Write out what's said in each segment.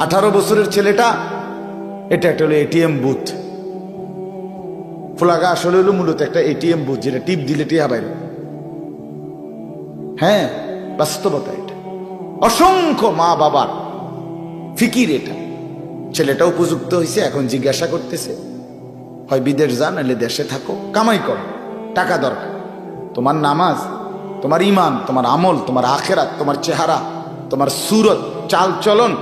আঠারো বছরের ছেলেটা, এটা একটা হলো এটিএম বুথ। ফোলাগা আসলে হলো মূলত একটা এটিএম বুথ, যেটা টিপ দিলে টিয়া বাইরে। হ্যাঁ বাস্তবতা এটা। অসংখ্য মা বাবার ফিকির এটা। ছেলেটা উপযুক্ত হয়েছে এখন জিজ্ঞাসা করতেছে, হয় বিদেশ যা, নাহলে দেশে থাকো, কামাই করো, টাকা দরকার। তোমার নামাজ, তোমার ইমান তোমার আমল, তোমার আখেরাত, তোমার চেহারা, তোমার সুরত চাল চলন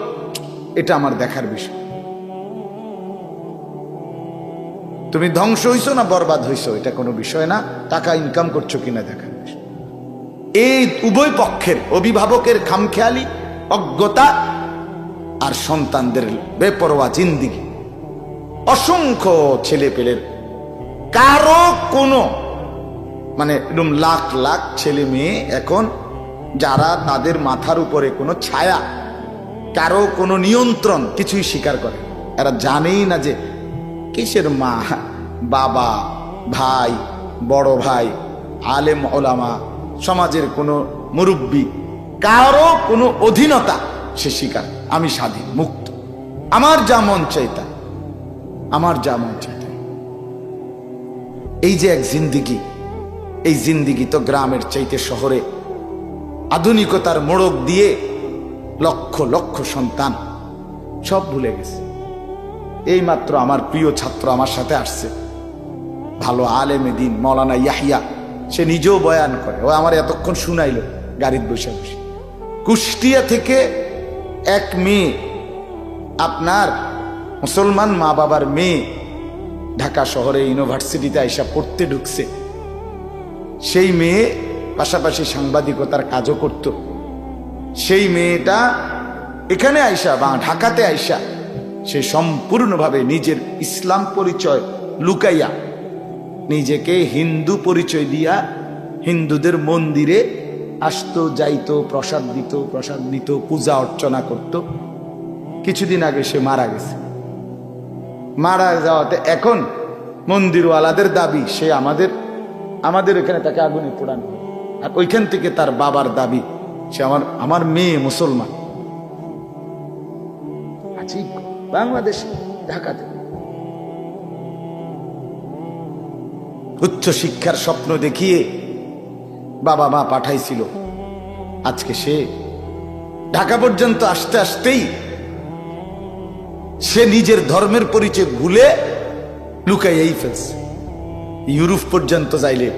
এটা আমার দেখার বিষয়। তুমি ধ্বংস হইছো না বরবাদ হইছো, এটা কোনো বিষয় না। টাকা ইনকাম করছ কিনা দেখার বিষয়। এই উভয় পক্ষের অভিভাবকের খামখেয়ালি, অজ্ঞতা আর সন্তানদের বেপরোয়া জিন্দিগি। অসংখ্য ছেলে পেলের কারও কোনো মানে এরকম লাখ লাখ ছেলে মেয়ে এখন, যারা তাদের মাথার উপরে কোনো ছায়া কারও কোনো নিয়ন্ত্রণ কিছুই স্বীকার করে। এরা জানেই না যে কিসের মা, বাবা, ভাই, বড় ভাই, আলেম, ওলামা, সমাজের কোনো মুরব্বী, কারও কোনো অধীনতা সে স্বীকার। আমি স্বাধীন, মুক্ত। আমার যা মন চাইতা আমার যা মন চাইতা এই যে এক জিন্দিগি, এই জিন্দিগি তো গ্রামের চাইতে শহরে আধুনিকতার মোড়ক দিয়ে লক্ষ লক্ষ সন্তান, সব ভুলে গেছে। এই মাত্র আমার প্রিয় ছাত্র আমার সাথে আসছে। ভালো আলেমে দিন, মৌলানা ইয়াহিয়া, সে নিজেও বয়ান করে। ও আমার এতক্ষণ শুনাইল গাড়ির বসে বসে। কুষ্টিয়া থেকে এক মেয়ে, আপনার মুসলমান মা বাবার মেয়ে, ঢাকা শহরে ইউনিভার্সিটিতে আইসা পড়তে ঢুকছে। সেই মেয়ে পাশাপাশি সাংবাদিকতার কাজও করত। সেই মেয়েটা এখানে আইসা বা ঢাকাতে আইসা সে সম্পূর্ণভাবে নিজের ইসলাম পরিচয় লুকাইয়া, নিজেকে হিন্দু পরিচয় দিয়া হিন্দুদের মন্দিরে আসতো, যাইতো, প্রসাদ দিত, প্রসাদ নিত, পূজা অর্চনা করত। কিছুদিন আগে সে মারা গেছে। মারা যাওয়াতে এখন মন্দিরওয়ালাদের দাবি, সে আমাদের আমাদের এখানে তাকে আগুনে পোড়ানো আর ওইখান থেকে তার বাবার দাবি সে আমার আমার মেয়ে মুসলমান। আছি বাংলাদেশে, ঢাকাতে। উচ্চ শিক্ষার স্বপ্ন দেখিয়ে বাবা মা পাঠাইছিল। আজকে সে ঢাকা পর্যন্ত আসতে আসতেই সে নিজের ধর্মের পরিচয় ভুলে লুকাইয়াই ফেলছে। ইউরোপ পর্যন্ত যাইলে,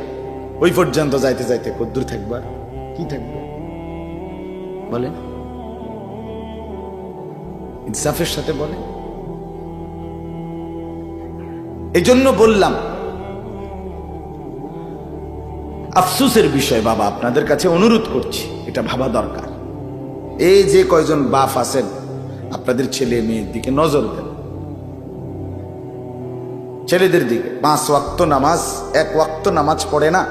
ওই পর্যন্ত যাইতে যাইতে কদ্দুর থাকবার কি থাকবে? বলেন ইনসাফের সাথে বলে? এই জন্য বললাম, আফসুসের বিষয় বাবা, আপনাদের কাছে অনুরোধ করছি, এটা ভাবা দরকার। এই যে কয়জন বাপ আছেন, আপনাদের ছেলে মেয়ের দিকে নজর দেন। ছেলেদের দিকে, পাঁচ ওয়াক্ত নামাজ, এক ওয়াক্ত নামাজ পড়ে না।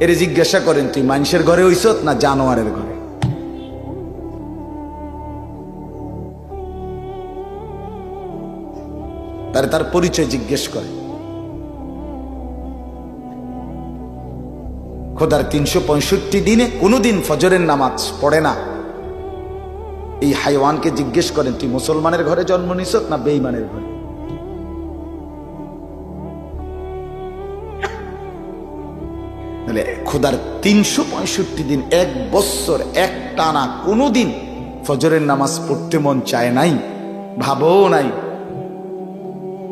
এর জিজ্ঞাসা করেন, তুই মানুষের ঘরে হইস না জানোয়ারের ঘরে? তারে তার পরিচয় জিজ্ঞেস করে। খোদার তিনশো পঁয়ষট্টি দিনে কোনোদিন ফজরের নামাজ পড়ে না। এই হাইওয়ানকে জিজ্ঞেস করেন, তুই মুসলমানের ঘরে জন্ম নিস না বেইমানের ঘরে? খোদার তিনশো পঁয়ষট্টি দিন, এক বৎসর এক টানা, কোনোদিন ফজরের নামাজ পড়তে মন চায় নাই, ভাবও নাই।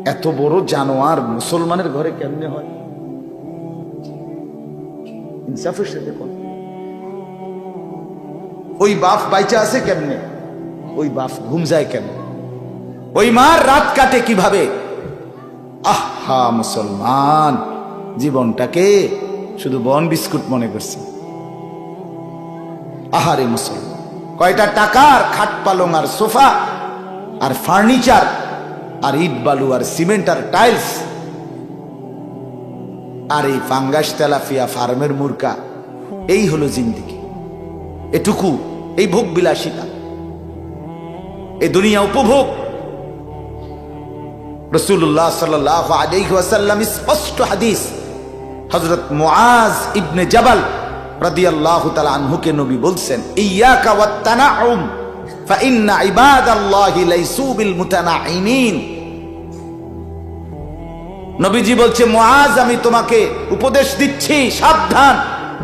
এত বড় জানোয়ার মুসলমানের ঘরে কেমনে হয়? ইনসাফের সাথে ওই বাপ বাইচা আছে কেমনে? ওই বাপ ঘুম যায় কেমনে? ওই মার রাত কাটে কীভাবে? আহা, মুসলমান, জীবনটাকে শুধু বন বিস্কুট মনে করছে। আহারে মুসলমান, কয়টা টাকার খাট পালং আর সোফা আর ফার্নিচার আর ইট, বালু আর সিমেন্ট আর টাইলস। আর এই ফাঙ্গাস তেলাফিয়া ফার্মের মুরকা এই হলো জিন্দিগি। এটুকু এই ভোগ বিলাসিতা এই দুনিয়া উপভোগ। রসুল্লাহ সাল্লাহ আলাইহি ওয়াসাল্লাম, স্পষ্ট হাদিস। হজরত মুআজ ইবনে জাবাল রাদিয়াল্লাহু তাআলা আনহুকে নবী বলছেন ইয়াকা ওয়াত তানাউম فإن عباد الله ليسوا بالمتنعمين নবীজি বলছে মুআজ আমি তোমাকে উপদেশ দিচ্ছি সাবধান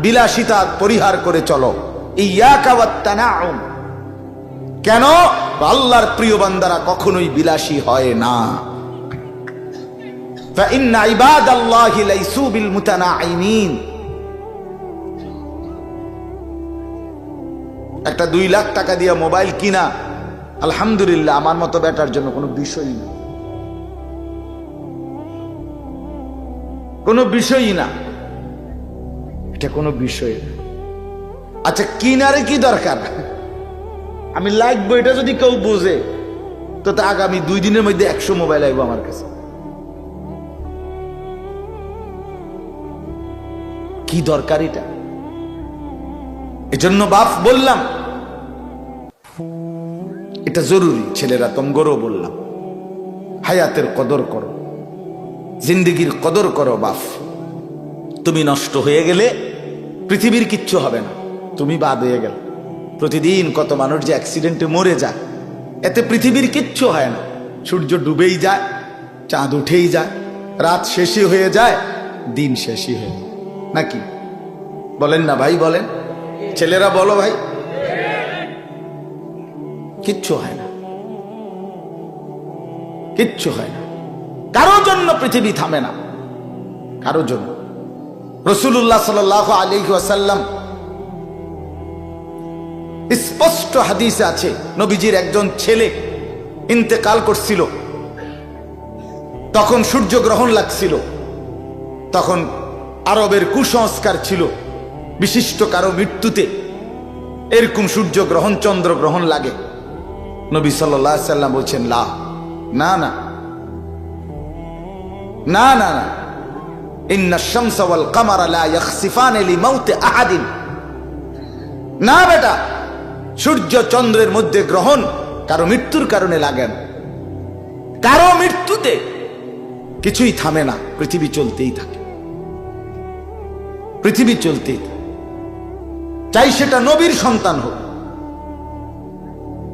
বিলাসিতা পরিহার করে চলো ইয়াকা ওয়াত তানাউম কেন আল্লাহর প্রিয় বান্দারা কখনোই বিলাসী হয় না فإن عباد الله ليسوا بالمتنعمين একটা দুই লাখ টাকা দিয়ে মোবাইল কিনা, আলহামদুলিল্লাহ আমার মতো বেটার জন্য কোনো বিষয়ই না। কোনো বিষয়ই না। এটা কোনো বিষয় না। আচ্ছা কিনারে কি দরকার? আমি লাগবো, এটা যদি কেউ বোঝে, তো তা আগামী দুই দিনের মধ্যে একশো মোবাইল আইবো আমার কাছে। কি দরকার এটা? এজন্য বাপ বললাম এটা জরুরি, ছেলেরা তমগরও বললাম। হায়াতের কদর করো, জিন্দিগির কদর করো, বাপ। তুমি নষ্ট হয়ে গেলে পৃথিবীর কিচ্ছু হবে না। তুমি বাদ হয়ে গেল। প্রতিদিন কত মানুষ যে অ্যাক্সিডেন্টে মরে যায়, এতে পৃথিবীর কিচ্ছু হয় না। সূর্য ডুবেই যায়, চাঁদ উঠেই যায়, রাত শেষই হয়ে যায়, দিন শেষই হয়ে যায়। নাকি? বলেন না ভাই, বলেন। ছেলেরা বলো ভাই। কিচ্ছু হয় না। কিচ্ছু হয় না। কারও জন্য পৃথিবী থামে না। কারও জন্য। রসুল্লাহ সাল আলী ওয়াসাল্লাম স্পষ্ট হাদিসে আছে, নবীজির একজন ছেলে ইন্তেকাল করছিল। তখন সূর্য গ্রহণ লাগছিল। তখন আরবের কুসংস্কার ছিল। বিশিষ্ট কারও মৃত্যুতে এরকম সূর্য গ্রহণ, চন্দ্র গ্রহণ লাগে। নবী সাল্লাহ সাল্লাম বলছেন, লা, না না। না না না। সূর্য চন্দ্রের মধ্যে গ্রহণ কারও মৃত্যুর কারণে লাগে না। কারও মৃত্যুতে কিছুই থামে না। পৃথিবী চলতেই থাকে। পৃথিবী চলতেই থাকে। চাই সেটা নবীর সন্তান হোক।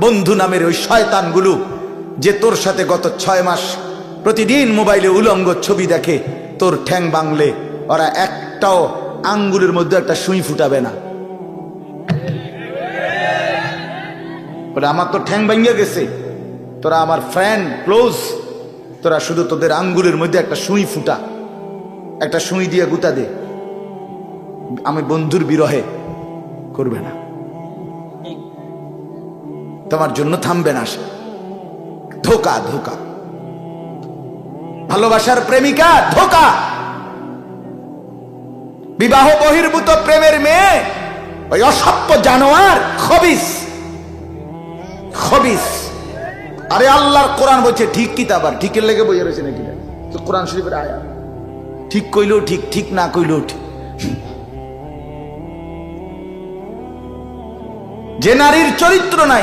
বন্ধু নামের ওই শয়তানগুলো যে তোর সাথে গত ছয় মাস প্রতিদিন মোবাইলে উলঙ্গ ছবি দেখে তোর ঠ্যাং বাংলে, ওরা একটাও আঙ্গুলের মধ্যে একটা সুই ফুটাবে না। বলে, আমার তো ঠ্যাং ভাঙ্গে গেছে। তোরা আমার ফ্রেন্ড ক্লোজ তোরা শুধু তোদের আঙ্গুলের মধ্যে একটা সুই ফুটা। একটা সুই দিয়ে গুতা দে। আমি বন্ধুর বিরহে করবে না। তোমার জন্য থামবে না সে। ধোকা ধোকা। ভালোবাসার প্রেমিকা, ধোকা। বিবাহ বহির্ভূত প্রেমের মেয়ে, ওই অসভ্য জানোয়ার, খবিস। খবিস। আরে আল্লাহর কোরআন বলছে, ঠিক কিতাব আর ঠিকের লেগে বইয়ে রয়েছে নাকি? কোরআন শরীফের আয়া ঠিক কইলেও ঠিক ঠিক না কইলেও ঠিক। যে নারীর চরিত্র নাই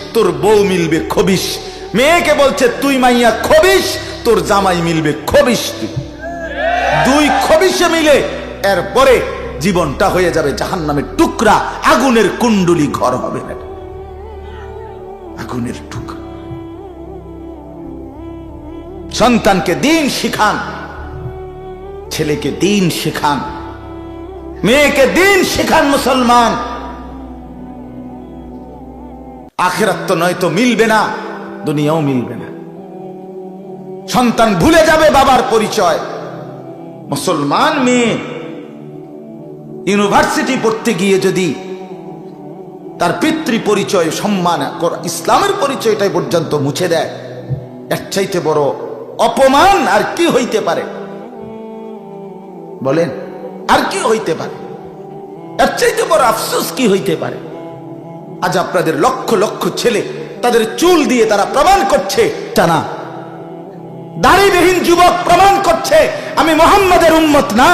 তোর বউ মিলবে খবিস মেয়েকে বলছে, তুই মাইয়া খবিস তোর জামাই মিলবে খবিস তুই। দুই খবিসে মিলে এরপরে জীবনটা হয়ে যাবে জাহান্নামের টুকরা, আগুনের কুণ্ডুলি ঘর হবে আগুনের টুকরা। সন্তানকে দিন শিখান, ছেলেকে দিন শেখান, মেয়েকে দিন শেখান মুসলমান। আখেরাত তো নয়তো মিলবে না, দুনিয়াও মিলবে না। সন্তান ভুলে যাবে বাবার পরিচয়। মুসলমান মেয়ে, ইউনিভার্সিটি পড়তে গিয়ে যদি তার পিতৃ পরিচয় সম্মান ইসলামের পরিচয়টাই পর্যন্ত মুছে দেয়, এর চাইতে বড় অপমান আর কি হইতে পারে? বলেন, আর কি হইতে পারে? এর চাইতে বড় আফসোস কি হইতে পারে? আজ আপনাদের লক্ষ লক্ষ ছেলে তাদের চুল দিয়ে তারা প্রমাণ করছে। টানা। দাড়িবিহীন যুবক প্রমাণ করছে, আমি মোহাম্মদের উম্মত না।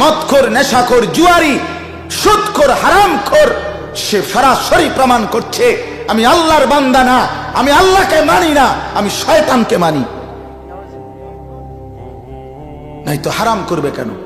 মদখোর, নেশাখোর, জুয়ারি, সুদখোর, হারামখোর, সে সরাসরি প্রমাণ করছে, আমি আল্লাহর বান্দা না, আমি আল্লাহকে মানি না, আমি শয়তানকে মানি। নাই তো হারাম করবে কেন?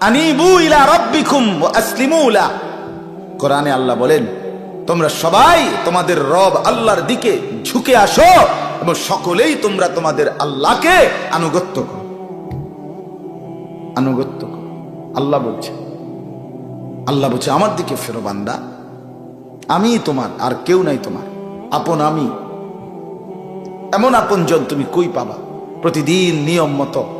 আনিবু ইলা কোরআনে আল্লাহ বলেন, তোমরা সবাই তোমাদের রব আল্লাহর দিকে ঝুঁকে আসো এবং সকলেই তোমরা তোমাদের আল্লাহকে আনুগত্য করো। আনুগত্য করো। আল্লাহ বলছে আল্লাহ বলছে, আমার দিকে ফেরো বান্দা। আমি তোমার, আর কেউ নাই তোমার। আপন আমি। এমন আপন আপনজন তুমি কই পাবা? প্রতিদিন নিয়ম মতো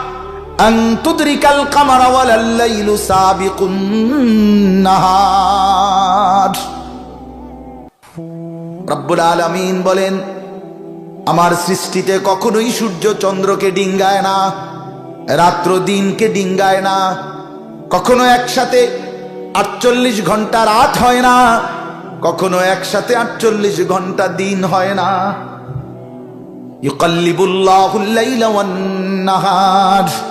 আলামিন বলেন, আমার সৃষ্টিতে কখনোই সূর্য চন্দ্রকে ডিঙ্গায় না, রাত্র দিনকে ডিঙ্গায় না, কখনো একসাথে আটচল্লিশ ঘণ্টা রাত হয় না, কখনো একসাথে আটচল্লিশ ঘণ্টা দিন হয় না। ইউকাল্লিবুল্লাহুল লাইলা ওয়ান নাহার।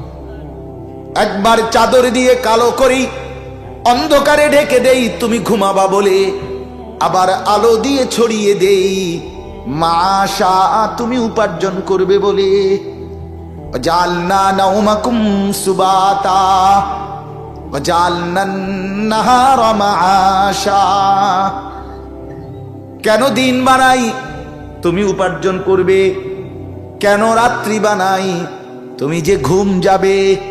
একবার চাদর দিয়ে কালো করি, অন্ধকারে ঢেকে দেই, তুমি ঘুমাবা বলে। আবার আলো দিয়ে ছড়িয়ে দেই মাশা তুমি উপার্জন করবে বলে। সুবাতা কেন দিন বানাই, তুমি উপার্জন করবে। কেন রাত্রি বানাই, তুমি যে ঘুম যাবে।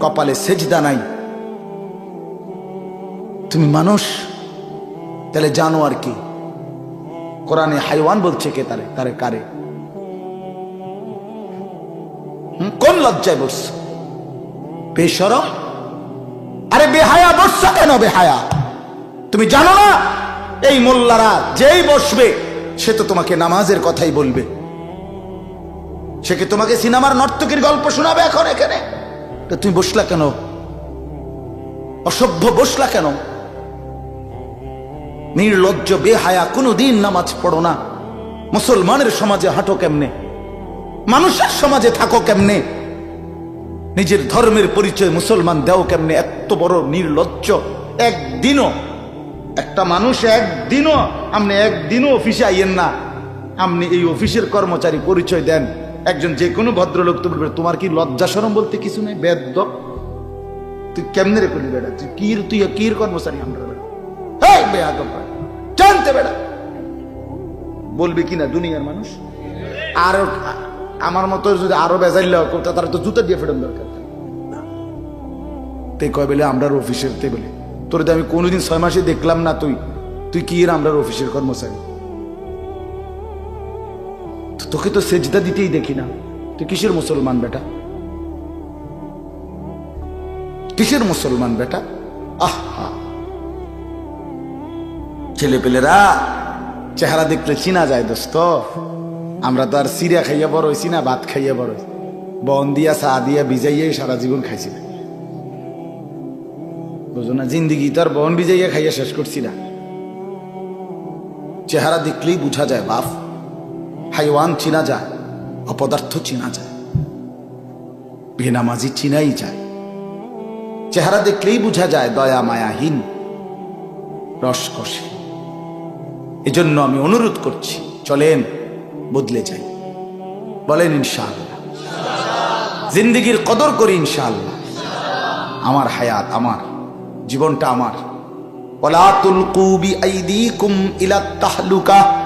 কপালে সেজদা নাই। তুমি মানুষ, তাহলে জানো আর কি। কোরআনে হাইওয়ান বলছে কে তারে তারে কারে। কোন লজ্জায় বসছ বেসরম আরে বেহায়া বসছ কেন বেহায়া? তুমি জানো না? এই মোল্লারা যেই বসবে, সে তো তোমাকে নামাজের কথাই বলবে। সে কি তোমাকে সিনেমার নর্তকীর গল্প শোনাবে এখন এখানে? তুমি বসলা কেন? অসভ্য বসলা কেন? নির্লজ্জ, বেহায়া কোনো দিন নামাজ পড়ো না। মুসলমানের সমাজে হাঁটো কেমনে? মানুষের সমাজে থাকো কেমনে? নিজের ধর্মের পরিচয় মুসলমান দেও কেমনে? এত বড় নির্লজ্জ। একদিনও, একটা মানুষ একদিনও আপনি একদিনও অফিসে আইয়েন না। আপনি এই অফিসের কর্মচারী পরিচয় দেন। একজন যে কোনো ভদ্রলোক তো বলবে তোমার কি লজ্জা সরম বলতে কিছু নেই? বেদ্য তুই কেমনে রে করলি বেটা? তুই কির তুই কির কর্মচারী আমরা জানতে বেটা। বলবে কিনা দুনিয়ার মানুষ? আর আমার মতো যদি আরও বেজাইল তারা তো জুতা দিয়ে ফেরন দরকার। তে কয় বলে আমরার অফিসের তে বলে, তোর আমি কোনোদিন ছয় মাসে দেখলাম না তুই। তুই কি আমরার অফিসের কর্মচারী? তোকে তো সেজদা দিতেই দেখি না। তুই কিসের মুসলমান বেটা? কিসের মুসলমান বেটা? আহা ছেলে পেলেরা চেহারা দেখলে চিনা যায় দোস্ত। আমরা তো আর সিরিয়া খাইয়া বড় হয়েছি না, ভাত খাইয়া বড় হইছি। বন দিয়া, চা দিয়া, ভিজাইয়াই সারা জীবন খাইছি। না বুঝো না, জিন্দিগি তো আর বন ভিজাইয়া খাইয়া শেষ করছি না। চেহারা দেখলেই বুঝা যায়, বাপ। হাইওয়ান চিনা যায়, অপদার্থ চিনা যায়। বেনামাজি চিনাই যায়। চেহারা দেখলেই বোঝা যায় দয়া মায়াহীন, রসকসে। এজন্য আমি অনুরোধ করছি, চলেন, বদলে যাই। বলেন ইনশাআল্লাহ। জিন্দিগির কদর করি ইনশাআল্লাহ। আমার হায়াত আমার, জীবনটা আমার। ওলা তুলকু বিআইদিকুম ইলা তাহলুকা।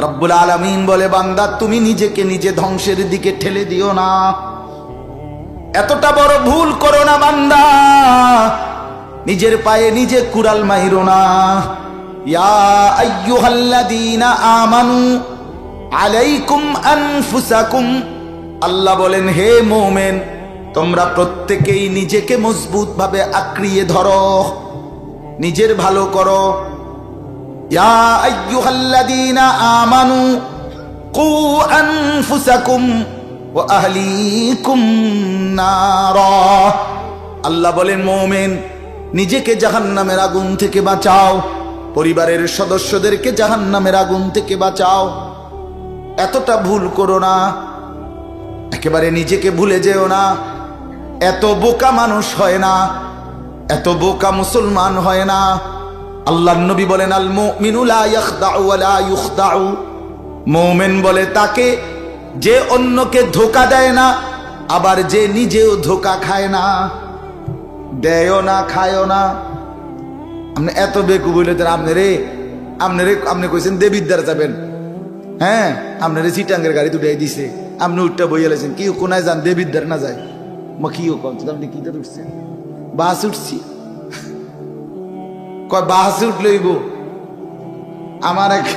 রব্বুল আলামিন বলে, বান্দা, তুমি নিজেকে নিজে ধ্বংসের দিকে ঠেলে দিও না। এতটা বড় ভুল করো না, বান্দা। নিজের পায়ে নিজে কুড়াল মাইরো না। আমানু আলাইকুম আল্লাহ বলেন, হে তোমরা প্রত্যেকেই নিজেকে মজবুত ভাবে আঁকড়িয়ে ধরো। নিজের ভালো করো। আল্লাহ বলেন, মোমেন, নিজেকে জাহান্নামের আগুন থেকে বাঁচাও। পরিবারের সদস্যদেরকে জাহান্নামের আগুন থেকে বাঁচাও। এতটা ভুল করো না। একেবারে নিজেকে ভুলে যেও না। এত বোকা মানুষ হয় না। এত বোকা মুসলমান হয় না। আল্লাহ নবী বলেন, আল ইউখদাউ। মুমিন বলে, তাকে যে অন্যকে ধোকা দেয় না, আবার যে নিজেও ধোকা খায় না। দেয়ও না, খায়ও না। আপনি এত বেকু বলে আপনি রে আপনি রে, আপনি কইছেন দেবিদ্যার যাবেন। হ্যাঁ আপনি আপনার সিটাঙ্গের গাড়ি দুটাই দিছে। আপনি উঠটা বইয়া লেছেন কি কোনায় যান দেবিদ্যার না যায়? মা কি কম আপনি কি উঠছেন? বাস উঠছি। কয়, বাস উঠলইব আমার এক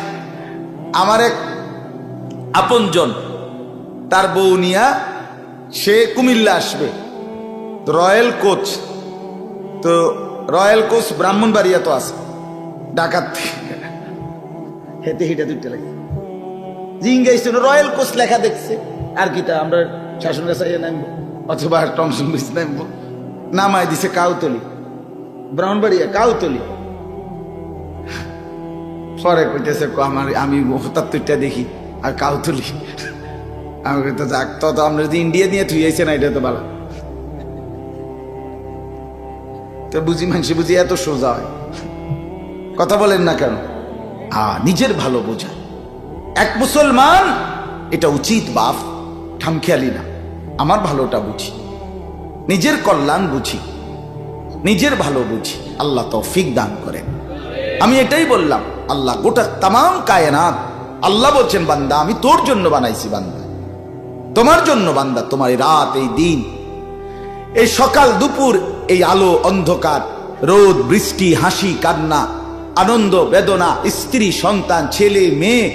আমার এক আপনজন, তার বউ নিয়া সে কুমিল্লা আসবে। রয়্যাল কোচ, তো রয়্যাল কোচ ব্রাহ্মণবাড়িয়া তো আছে। ডাকাত। হেঁটে হেঁটে দুইটা লাগে। জিঙ্গাইছে রয়্যাল কোচ লেখা দেখছে। আর কি তা, আমরা শাসন গাছাইয়া নামবো, অথবা টমসন বিচ নামবো। নামাই দিছে কাউতলি, ব্রাহ্মণবাড়িয়া, কাউতলি। পরে কইতেছে আমার, আমি হতাত্তরটা দেখি আর কাউতলি আমি কইতে যাক, তো তো আমরা যদি ইন্ডিয়া নিয়ে থুইয়াছে না, এটা তো ভালো। তো বুঝি মানুষ বুঝি এত সোজা হয়। কথা বলেন না কেন? আ, নিজের ভালো বোঝা। এক মুসলমান, এটা উচিত বাপ, ঠামখেয়ালি না। আমার ভালোটা বুঝি। নিজের কল্যাণ বুঝি। নিজের ভালো বুঝি। আল্লাহ তৌফিক দান করেন। আমি এটাই বললাম। আল্লাহ, গোটা তাম কায়নাত আল্লাহ বলছেন, বান্দা, আমি তোর জন্য বানাইছি, বান্দা। তোমার জন্য, বান্দা, তোমার এই রাত, এই দিন, এই সকাল, দুপুর, এই আলো, অন্ধকার, রোদ, বৃষ্টি, হাসি, কান্না, আনন্দ, বেদনা, স্ত্রী, সন্তান, ছেলে, মেয়ে,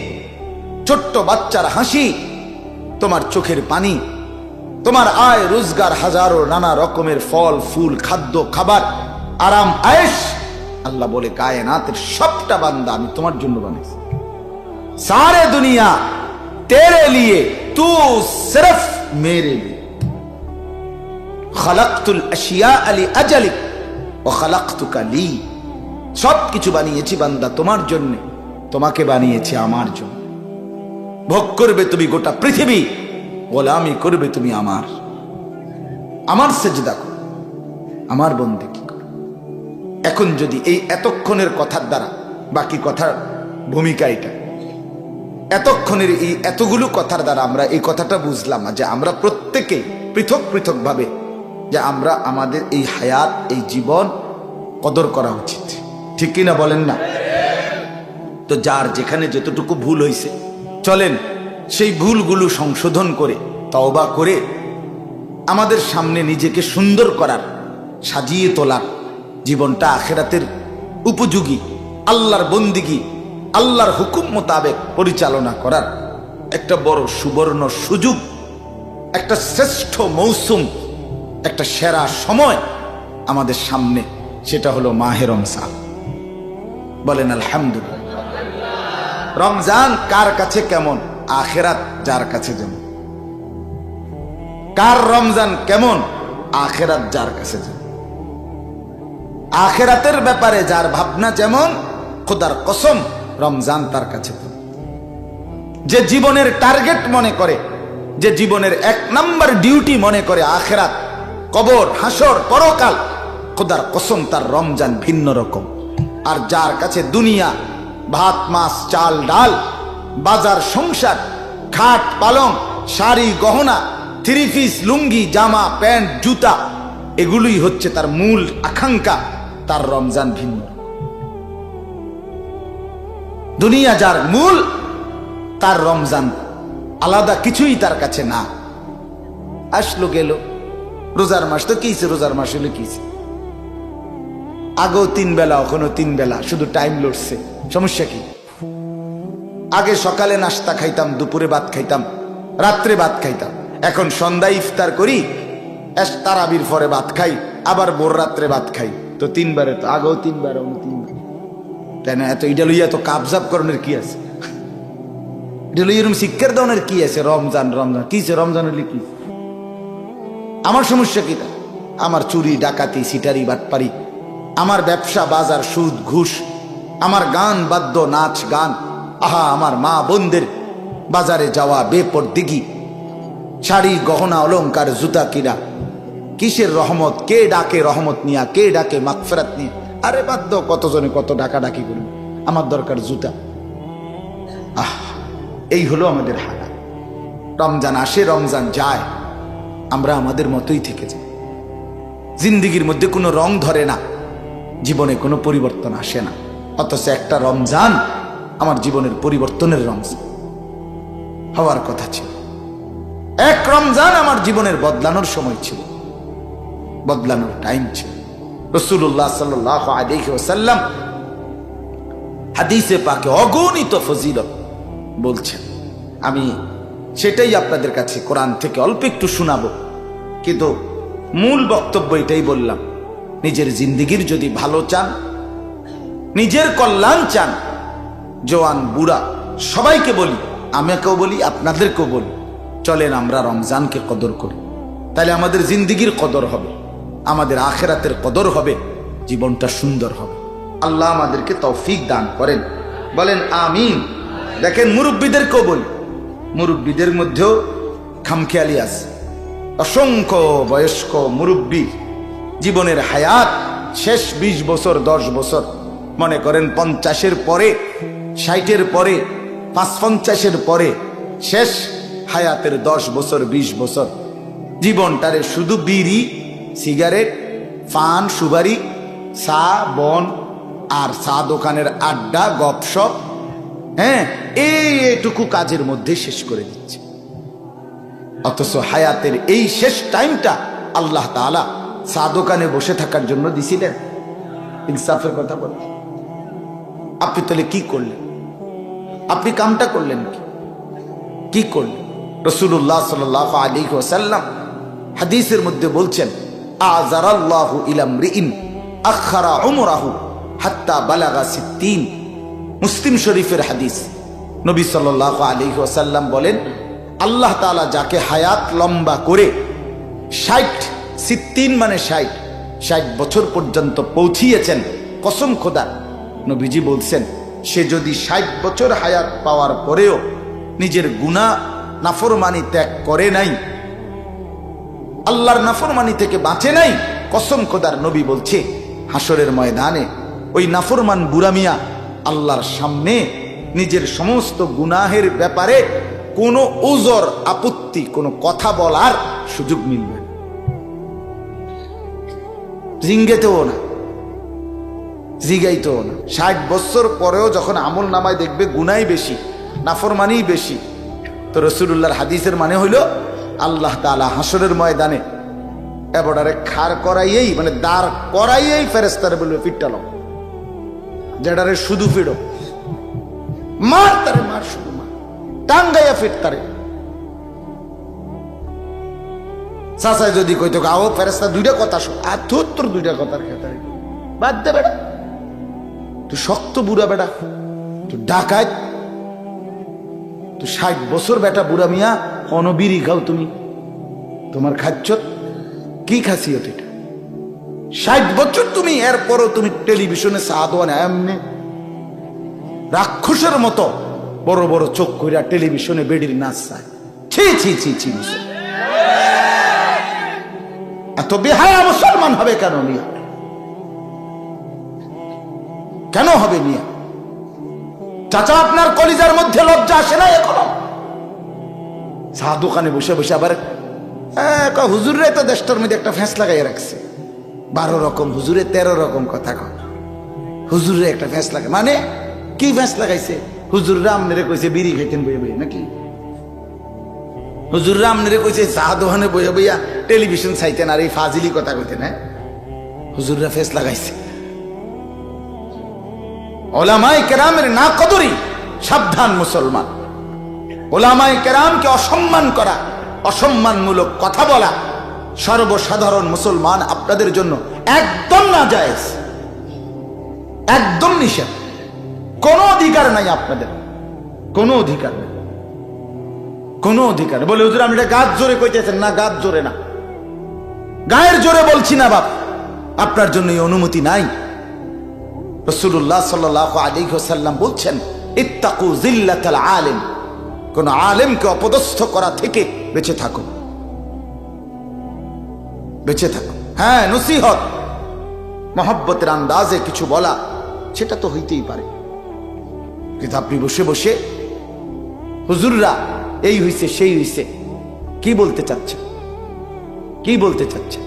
ছোট্ট বাচ্চার হাসি, তোমার চোখের পানি, তোমার আয়, রোজগার, হাজারো নানা রকমের ফল, ফুল, খাদ্য, খাবার, আরাম আয়েস আল্লাহ বলে, কায়নাতের সবটা বান্দা আমি তোমার জন্য বানাইছি। সারে দুনিয়া, তেরে লিয়ে, তু সিরফ মেরে লিয়ে খালাক্তুল আশিয়া আলি আজালি, ও খালাক্তুকা লি। সব কিছু বানিয়েছি বান্দা তোমার জন্য, তোমাকে বানিয়েছি আমার জন্য। ভোগ করবে তুমি গোটা পৃথিবী, গোলামি করবে তুমি আমার। আমার সেজদা করো। আমার বন্দী এখন যদি এই এতক্ষণের কথার দ্বারা, বাকি কথার ভূমিকা এটা। এতক্ষণের এই এতগুলো কথার দ্বারা আমরা এই কথাটা বুঝলাম যে আমরা প্রত্যেকে পৃথক পৃথক ভাবে যে আমরা আমাদের এই হায়াত, এই জীবন কদর করা উচিত। ঠিক কিনা বলেন না? তো যার যেখানে যতটুকু ভুল হয়েছে চলেন সেই ভুলগুলো সংশোধন করে, তওবা করে আমাদের সামনে নিজেকে সুন্দর করার, সাজিয়ে তোলার জীবনটা আখেরাতের উপযোগী, আল্লাহর বন্দিগি, আল্লাহর হুকুম মোতাবেক পরিচালনা করার একটা বড় সুবর্ণ সুযোগ, একটা শ্রেষ্ঠ মৌসুম, একটা সেরা সময় আমাদের সামনে, সেটা হলো মাহে রমজান। বলেন, আলহামদুলিল্লাহ। রমজান কার কাছে কেমন? আখেরাত যার কাছে যেমন। কার রমজান কেমন? আখেরাত যার কাছে যেমন। আখেরাতের ব্যাপারে যার ভাবনা যেমন, খোদার কসম রমজান তার কাছে যে জীবনের টার্গেট মনে করে, যে জীবনের এক নাম্বার ডিউটি মনে করে আখেরাত, কবর, হাসর, পরকাল, খোদার কসম তার রমজান ভিন্ন রকম। আর যার কাছে দুনিয়া, ভাত, মাছ, চাল, ডাল, বাজার, সংসার, খাট, পালং, শাড়ি, গহনা, থ্রি পিস, লুঙ্গি, জামা, প্যান্ট, জুতা, এগুলোই হচ্ছে তার মূল আকাঙ্ক্ষা। তার রমজান ভিন্ন। দুনিয়া যার মূল, তার রমজান আলাদা কিছুই তার কাছে না। আসলো, গেল। রোজার মাস তো কিছে রোজার মাস হলো কিছে আগেও তিন বেলা ওখানেও তিন বেলা, শুধু টাইম লড়ছে। সমস্যা কি? আগে সকালে নাস্তা খাইতাম, দুপুরে ভাত খাইতাম, রাত্রে ভাত খাইতাম। এখন সন্ধ্যায় ইফতার করি তারাবির পরে ভাত খাই, আবার ভোর রাত্রে ভাত খাই। তো তিনবারে তো, আগেও তিনবার, অন্য তিনবার। এত এটা লইয়া তো কাবজাব করণের কি আছে? এটা লইয়া এরকম শিক্ষার দনের কি আছে? রমজান রমজান, কি আছে? রমজানের কি আমার সমস্যা কি আমার চুরি, ডাকাতি সিটারি বাটপারি, আমার ব্যবসা, বাজার, সুদ, ঘুষ, আমার গান, বাদ্য, নাচ, গান, আহা, আমার মা, বোনদের বাজারে যাওয়া বেপর দিঘি শাড়ি, গহনা, অলংকার, জুতা কিনা কিসের রহমত? কে ডাকে রহমত নিয়া? কে ডাকে মাকফেরাত নিয়ে? আরে বাদ্য কতজনে কত ডাকা ডাকি করবে আমার দরকার জুতা। আহ, এই হলো আমাদের হালা রমজান আসে, রমজান যায়। আমরা আমাদের মতোই থেকে যাই। জিন্দিগির মধ্যে কোনো রং ধরে না। জীবনে কোনো পরিবর্তন আসে না। অথচ একটা রমজান আমার জীবনের পরিবর্তনের রমজান। হওয়ার কথা ছিল। এক রমজান আমার জীবনের বদলানোর সময় ছিল। বদলানোর টাইম ছিল। রসুল্লাহ সাল্লাহ আলহি ওসাল্লাম হাদিসে পাকে অগণিত ফজিলত বলছেন, আমি সেটাই আপনাদের কাছে কোরআন থেকে অল্প একটু শোনাব। কিন্তু মূল বক্তব্য এটাই বললাম, নিজের জিন্দিগির যদি ভালো চান, নিজের কল্যাণ চান জোয়ান বুড়া, সবাইকে বলি, আমাকেও বলি, আপনাদেরকেও বলি, চলেন আমরা রমজানকে কদর করি। তাহলে আমাদের জিন্দিগির কদর হবে। আমাদের আখেরাতের কদর হবে, জীবনটা সুন্দর হবে। আল্লাহ আমাদেরকে তৌফিক দান করেন। বলেন, আমিন। দেখেন, মুরব্বীদেরকেও বলি। মুরব্বীদের মধ্যেও খামখেয়ালি আছে। অসংখ্য বয়স্ক মুরব্বী জীবনের হায়াত শেষ ২০ বছর, দশ বছর। মনে করেন, পঞ্চাশের পরে, ষাটের পরে, পাঁচ পঞ্চাশের পরে, শেষ হায়াতের দশ বছর ২০ বছর। জীবনটারে শুধু বিড়ি সিগারেট পান সুবারি চা, বন আর চা দোকানের আড্ডা, গপসপ হ্যাঁ এই এটুকু কাজের মধ্যে শেষ করে দিচ্ছে। অথচ হায়াতের এই শেষ টাইমটা আল্লাহ তাআলা চা দোকানে বসে থাকার জন্য দিছিলেন। ইনসাফের কথা বল। আপনি তাহলে কি করলেন? আপনি কামটা করলেন কি? কি করলেন? রসুল্লাহ সাল আলী ওসাল্লাম হাদিসের মধ্যে বলছেন আজারাল্লাহু ইলাম রিইন আখারা উমরাহু হাত্তা বালাগা সিদ্দিন মুসলিম শরীফের হাদিস। নবী সাল্লাহ আলী ওসাল্লাম বলেন, আল্লাহ তাআলা যাকে হায়াত লম্বা করে ষাট সিদ্দিন মানে ষাট ষাট বছর পর্যন্ত পৌঁছিয়েছেন, কসম খোদা। নবীজি বলছেন, সে যদি ষাট বছর হায়াত পাওয়ার পরেও নিজের গুণা নাফরমানি ত্যাগ করে নাই আল্লাহর নাফরমানি থেকে বাঁচে নাই, কসম খোদার নবী বলছে হাসরের ময়দানে ওই নাফরমান বুড়ামিয়া আল্লাহর সামনে নিজের সমস্ত গুনাহের ব্যাপারে কোনো ওজর আপত্তি, কোনো কথা বলার সুযোগ মিলবে। জিঙ্গেতেও না, জিগাইতেও না ষাট বছর পরেও যখন আমল নামায় দেখবে গুনাই বেশি নাফরমানি বেশি তো রসুল্লাহর হাদিসের মানে হইল আল্লাহ তালা হাসরের ময়দানে এবারে খার করাইয়েই মানে দাঁড় করাইয়েই ফেরেস্তারে বলবে ফিটটালো যেটারে শুধু ফিরো। মার তারে, মার শুধু মার। টাঙ্গাইয়া ফিট তারে। চাচাই যদি কইতো আও ফেরেস্তা দুইটা কথা শোন। আর তোর তোর দুইটা কথার খেতারে বাদ দে বেটা। তুই শক্ত বুড়া বেটা। তুই ডাকায় তুই ষাট বছর বেটা বুড়া মিয়া। অনবিরি খাও তুমি। তোমার খাচ্ছ কি খাসিয়ত এটা? ষাট বছর তুমি, এরপরও তুমি টেলিভিশনে সাদওয়ান এমনি। রাক্ষসের মতো বড় বড় চোখ কইরা টেলিভিশনে বেডির নাচ ছি ছি ছি ছি এত বেহায়া মুসলমান হবে কেন মিয়া? কেন হবে মিয়া? চাচা, আপনার কলিজার মধ্যে লজ্জা আসে না এখনও? চা দোকানে বসে বসে আবার হুজুরে তো দেশটার মধ্যে একটা ফ্যাঁস লাগাই রাখছে। বারো রকম, হুজুরে তেরো রকম কথা কয়। হুজুরে একটা ফ্যাঁস লাগায় মানে কি ফ্যাঁস লাগাইছে? হুজুর রামনেরে কইছে, বিড়ি খাইতেন বইয়ে বইয়ে, নাকি? হুজুর রামনেরে কইছে, চা দোকানে বইয়া বইয়া টেলিভিশন চাইতেন আর এই ফাজিলি কথা কইতেন হ্যাঁ? হুজুররা ফেস লাগাইছে। ওলামাই কেরামের না কদরি সাবধান মুসলমান। ওলামাই কেরামকে অসম্মান করা, অসম্মানমূলক কথা বলা সর্বসাধারণ মুসলমান আপনাদের জন্য একদম না যায় একদম নিষেধ। কোনো অধিকার নাই আপনাদের। কোনো অধিকার নেই। কোনো অধিকার বলে, হুজুর, আপনি এটা গাছ জোরে কইতেছেন না, গাছ জোরে না। গায়ের জোরে বলছি না বাপ। আপনার জন্য এই অনুমতি নাই। রসুল্লাহ সাল্লাহ আলী সাল্লাম বলছেন, ইত্তাকু জিল্লাতাল আলেম। কোন আলেমকে অপদস্থ করা থেকে বেঁচে থাকো। বেঁচে থাকো। হ্যাঁ নসিহত। মহব্বতের আন্দাজে কিছু বলা, সেটা তো হইতেই পারে। কিন্তু আপনি বসে বসে, হুজুররা এই হইছে, সেই হইছে, কি বলতে চাচ্ছে কি বলতে চাচ্ছে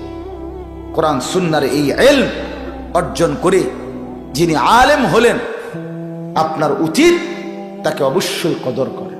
কোরআন, সুন্নার এই এল অর্জন করে যিনি আলেম হলেন, আপনার উচিত তাকে অবশ্যই কদর করে